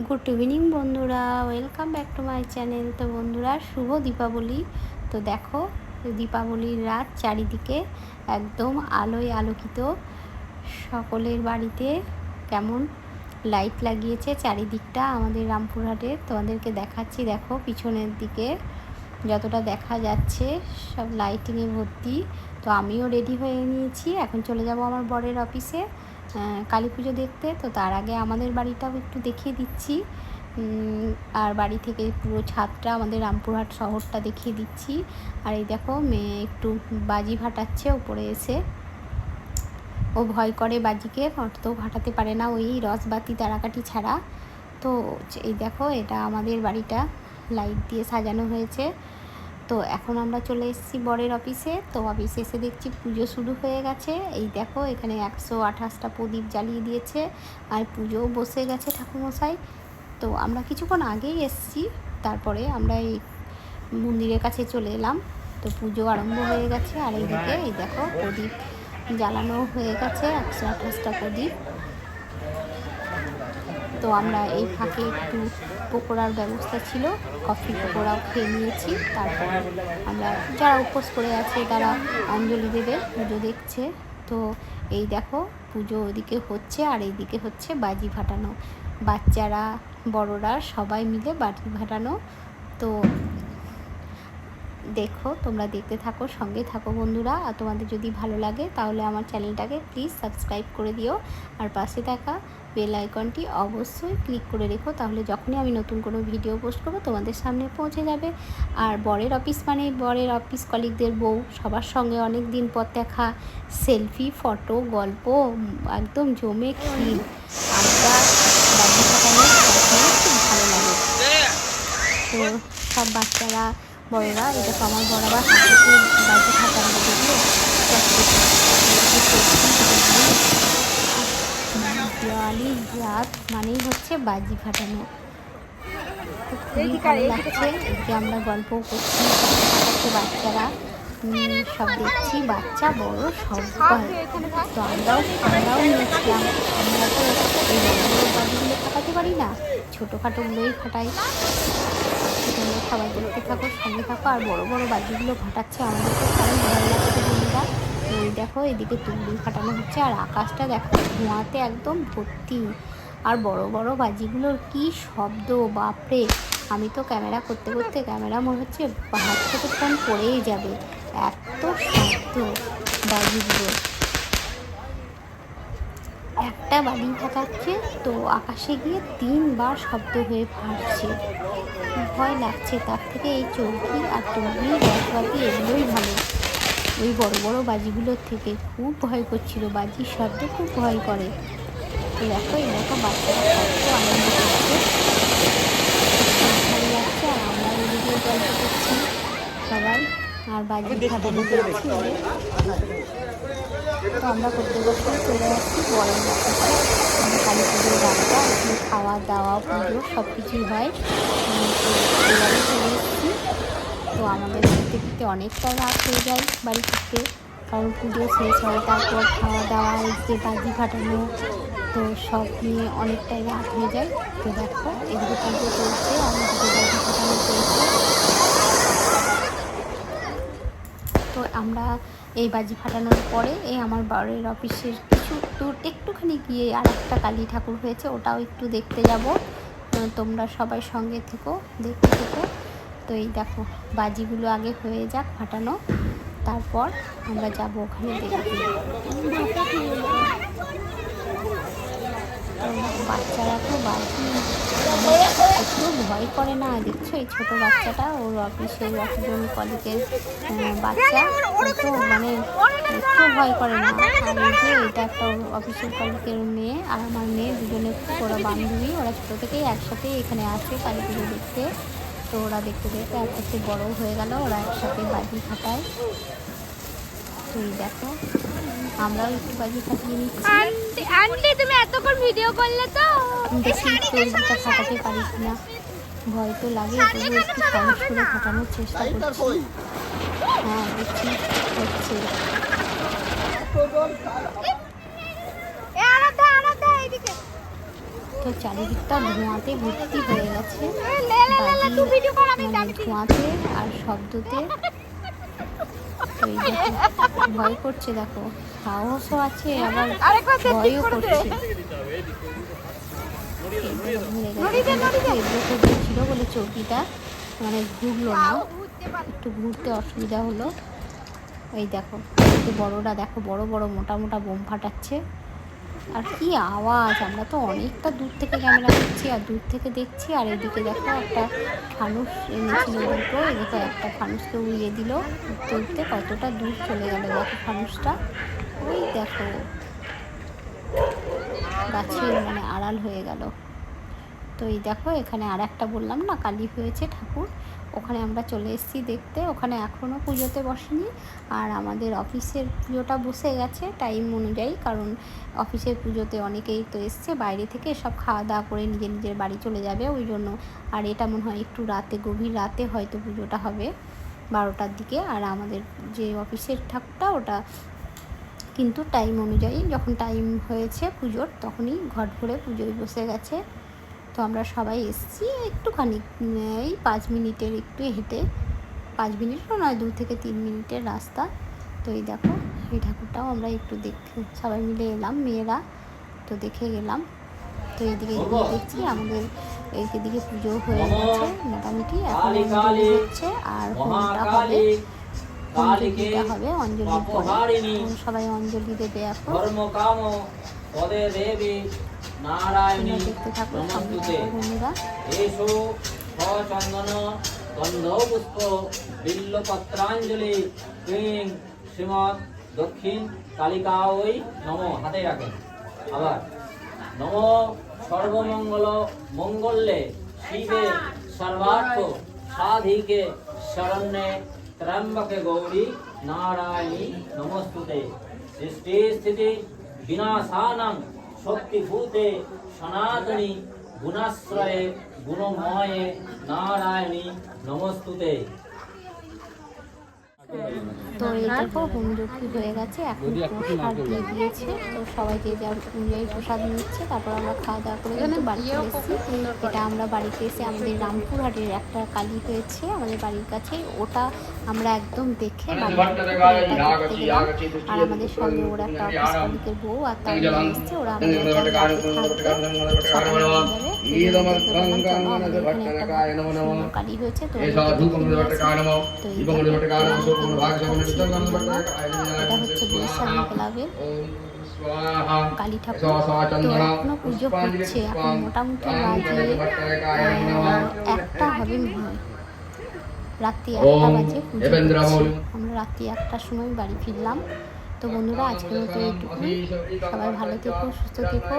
Good evening বন্ধুরা। Welcome back to my channel তো বন্ধুরা, শুভ দীপাবলি। তো দেখো, দীপাবলির রাত চারিদিকে একদম আলোয় আলোকিত। সকলের বাড়িতে কেমন লাইট লাগিয়েছে চারিদিকটা আমাদের রামপুরহাটে। তোমাদেরকে দেখাচ্ছি, দেখো, পিছনের দিকে যতটা দেখা যাচ্ছে, সব লাইটিংয়ে ভর্তি। তো আমিও রেডি হয়ে নিয়েছি। এখন চলে যাব আমার বরের অফিসে কালী পুজো দেখতে, তো তার আগে আমাদের বাড়িটাও একটু দেখিয়ে দিচ্ছি। আর বাড়ি থেকে পুরো ছাদটা আমাদের রামপুরহাট শহরটা দেখিয়ে দিচ্ছি। আর এই দেখো, মেয়ে একটু বাজি ফাটাচ্ছে ওপরে এসে। ও ভয় করে বাজিকে তো ফাটাতে পারে না ওই রসবাতি তারাকাঠি ছাড়া। তো এই দেখো, এটা আমাদের বাড়িটা। লাইট দিয়ে সাজানো হয়েছে। তো এখন আমরা চলে এসেছি বরের অফিসে। তো অফিসে এসে দেখছি পুজো শুরু হয়ে গেছে। এই দেখো, এখানে একশো আঠাশটা প্রদীপ জ্বালিয়ে দিয়েছে আর পুজোও বসে গেছে ঠাকুরমশাই। তো আমরা কিছুক্ষণ আগেই এসেছি, তারপরে আমরা এই মন্দিরের কাছে চলে এলাম। তো পুজো আরম্ভ হয়ে গেছে, আর এইদিকে এই দেখো প্রদীপ জ্বালানো হয়ে গেছে, একশো আঠাশটা প্রদীপ। তো আমরা এই ফাঁকে একটু পকোড়ার ব্যবস্থা ছিল। কফি পকোড়াও খেয়ে নিয়েছি। তারপর আমরা যারা উপোস করে আছে, তারা অঞ্জলি দেবে পুজো দেখছে। তো এই দেখো, পুজো ওদিকে হচ্ছে আর এইদিকে হচ্ছে বাজি ফাটানো। বাচ্চারা, বড়রা সবাই মিলে বাজি ফাটানো। তো দেখো, তোমরা দেখতে থাকো, সঙ্গে থাকো বন্ধুরা। আর তোমাদের যদি ভালো লাগে, তাহলে আমার চ্যানেলটাকে প্লিজ সাবস্ক্রাইব করে দিও। আর পাশে থাকা বেল আইকনটি অবশ্যই ক্লিক করে রেখো তাহলে যখনই আমি নতুন কোনো ভিডিও পোস্ট করব তোমাদের সামনে পৌঁছে যাবে আর বরের অফিস মানে বরের অফিস কলিগদের বউ সবার সঙ্গে অনেক দিন পর দেখা সেলফি ফটো গল্প একদম জমে ক্ষীর আড্ডা খুব ভালো লাগে তো সব বাচ্চারা বড়রা এটা তো আমার বড় আবার হাতে বাজি ফাটানো দেখলে দিওয়ালি রাত মানেই হচ্ছে বাজি ফাটানো। তো খুবই ভালো লাগছে। এদিকে আমরা গল্পও করছি। বাচ্চারা সব দেখছি। বাচ্চা বড় সবাই তো আমরাও আমরাও নিয়েছিলাম। আমরা তো এই বড় বাজিগুলো ফাটাতে পারি না। ছোটোখাটোগুলোই ফাটাই। তোমরা সবাই দেখতে থাকো সঙ্গে থাকো। আর বড় বড় বাজিগুলো ফাটাচ্ছে আমাদের তো ভালো লাগছে বন্ধুরা। এই দেখো, এদিকে তুবড়ি ফাটানো হচ্ছে আর আকাশটা দেখো, ধোঁয়াতে একদম ভর্তি। আর বড় বড় বাজিগুলোর কি শব্দ, বাপরে! আমি তো ক্যামেরা করতে করতে ক্যামেরা মনে হচ্ছে হাত থেকে ফোন পড়েই যাবে। এত শব্দ বাজিগুলো। একটা বাড়ি ফাটাচ্ছে তো আকাশে গিয়ে তিনবার শব্দ হয়ে ফাটছে ভয় লাগছে, তার থেকে এই চৌকি আর টুবি রসবাতি এগুলোই ভালো। ওই বড় বড় বাজিগুলোর থেকে খুব ভয় করছিল। বাজির শব্দ খুব ভয় করে। দেখো দেখো বাচ্চারা কত আনন্দ করছে। ভালো লাগছে আর আমরা এদিকে গল্প করছি সবাই। আর বাজি। তো আমরা করতে করতে চলে যাচ্ছি বড় বাচ্চাটা। কালী পুজোর এখানে খাওয়া দাওয়া পুজো সব কিছুই হয় চলে তো আমাদের ফিরতে ফিরতে অনেকটা রাত হয়ে যায় বাড়ি ফিরতে কারণ পুজো শেষ হয়, তারপর খাওয়া দাওয়া যে বাজি ফাটানো, তো সব নিয়ে অনেকটাই রাত হয়ে যায়। তো দেখো, এদিকে পুজো চলছে, আর এদিকে বাজি ফাটানো চলছে। তো আমরা এই বাজি ফাটানোর পরে এই আমার বাড়ির অফিসের কিছু দূর একটুখানি গিয়ে আর একটা কালী ঠাকুর হয়েছে, ওটাও একটু দেখতে যাব। তোমরা সবাই সঙ্গে থেকো, দেখতে থেকো। তো এই দেখো, বাজিগুলো আগে হয়ে যাক ফাটানো, তারপর আমরা যাব ওখানে বাচ্চারা তো বাজি, একটু ভয় করে না, দেখছ? এই ছোট বাচ্চাটা, ওর অফিসের একজন কলিগের বাচ্চা, তো মানে একটু ভয় করে না। আর যে, এটা একটা অফিসের কলিগের মেয়ে, আর আমার মেয়ে দুজনে ওরা বান্ধবী, ওরা ছোটো থেকেই একসাথে এখানে আসে কালী দেখতে। তো ওরা দেখতে দেখতে আস্তে আস্তে বড়ো হয়ে গেল ওরা একসাথে বাজি ফাটায়। তো এই দেখো আমরাও একটু বাজি ফাটিয়ে নিচ্ছি। আন্টি আন্টি তুমি এতক্ষণ ভিডিও করলে তো? বেশি চর্বিটা ফাটাতে পারিস না ভয় তো লাগে একটু কম সুরে ফাটানোর চেষ্টা করছি। হ্যাঁ দেখছি হচ্ছে এ আরাধা আরাধা এইদিকে তো চারিদিকটা ধোঁয়াতে ভর্তি হয়ে গেছে। ধোঁয়াতে আর শব্দতে। ভয় করছে দেখো। সাহসও আছে আবার ভয়ও করছে। ছিল বলে চৌকিটা মানে ঘুরলো না। একটু ঘুরতে অসুবিধা হলো। এই দেখো বড়রা দেখো বড় বড় মোটা মোটা বোম ফাটাচ্ছে। আর কি আওয়াজ? আমরা তো অনেকটা দূর থেকে ক্যামেরা করছি আর দূর থেকে দেখছি, আর এদিকে দেখো একটা ফানুস এনেছিল দুটো এদিকে একটা ফানুসকে উড়িয়ে দিল উঠতে উঠতে কতটা দূর চলে গেল দেখো ফানুসটা। ওই দেখো, গাছের মানে আড়াল হয়ে গেল। তো এই দেখো এখানে আর একটা বললাম না, কালী হয়েছে ঠাকুর। ওখানে আমরা চলে এসেছি দেখতে। ওখানে এখনও পুজোতে বসেনি। আর আমাদের অফিসের পুজোটা বসে গেছে টাইম অনুযায়ী। কারণ অফিসের পুজোতে অনেকেই তো এসছে, বাইরে থেকে সব খাওয়া দাওয়া করে নিজের নিজের বাড়ি চলে যাবে। ওই জন্য আর এটা মনে হয় একটু রাতে, গভীর রাতে হয়তো পুজোটা হবে বারোটার দিকে। আর আমাদের যে অফিসের ঠাকুরটা, ওটা কিন্তু টাইম অনুযায়ী যখন টাইম হয়েছে পুজোর, তখনই ঘট ভরে পুজোয় বসে গেছে। তো আমরা সবাই এসেছি একটুখানি এই পাঁচ মিনিটের একটু হেঁটে। পাঁচ মিনিটও নয় দু থেকে তিন মিনিটের রাস্তা। তো এই দেখো এই ঠাকুরটাও আমরা একটু দেখে সবাই মিলে এলাম মেয়েরা তো দেখে গেলাম। তো এইদিকে এদিকে দেখছি আমাদের এইদিকে পুজো হয়ে গেছে মোটামুটি এখন অঞ্জলি হচ্ছে আর হোমটা হবে। অঞ্জলিটা হবে অঞ্জলির পরে সবাই অঞ্জলি দেবে এখন। নারায়ণী দেখতে থাকো নমস্তুতে। থাকো বন্ধুরা এসো সচন্দন গন্ধ পুষ্প বিল্লপত্রাঞ্জলি। ক্লিং শ্রীমৎ দক্ষিণ কালিকা ওই নম হাতে রাখেন। আবার নম সর্বমঙ্গল মঙ্গলে শিবে সর্বার্থ সাধিকে শরণ্যে ত্র্যম্বকে গৌরী নারায়ণী নমস্তুতে। সৃষ্টি স্থিতি বিনাশানাং শক্তিভূতে সনাতনী গুণাশ্রয়ে গুণময়ে নারায়ণী নমস্তুতে। তো এই দেখো হোমযজ্ঞ হয়ে গেছে এখন প্রসাদ দিয়ে দিয়েছে। তো সবাই যে যার অনুযায়ী প্রসাদ নিচ্ছে তারপর আমরা খাওয়া দাওয়া করে কিন্তু বাড়ি চলে এসেছি। এটা আমরা বাড়িতে এসে আমাদের রামপুরহাটের একটা কালী হয়েছে আমাদের বাড়ির কাছে ওটা আমরা একদম দেখে। আর আমাদের সঙ্গে ওরা একটা অফিস কলিকের বউ আর তার এসছে ওরা আমাদের কালী হয়েছে তো এটা হচ্ছে বৈশালী ক্লাবের কালী ঠাকুর। তো এখনও পুজো হচ্ছে এখন মোটামুটি বাজে একটা হবে মনে হয়। রাত্রি একটা বাজে পুজো। আমরা রাত্রি একটার সময় বাড়ি ফিরলাম। তো বন্ধুরা আজকের মতো এইটুকুই। সবাই ভালো থেকো সুস্থ থেকো।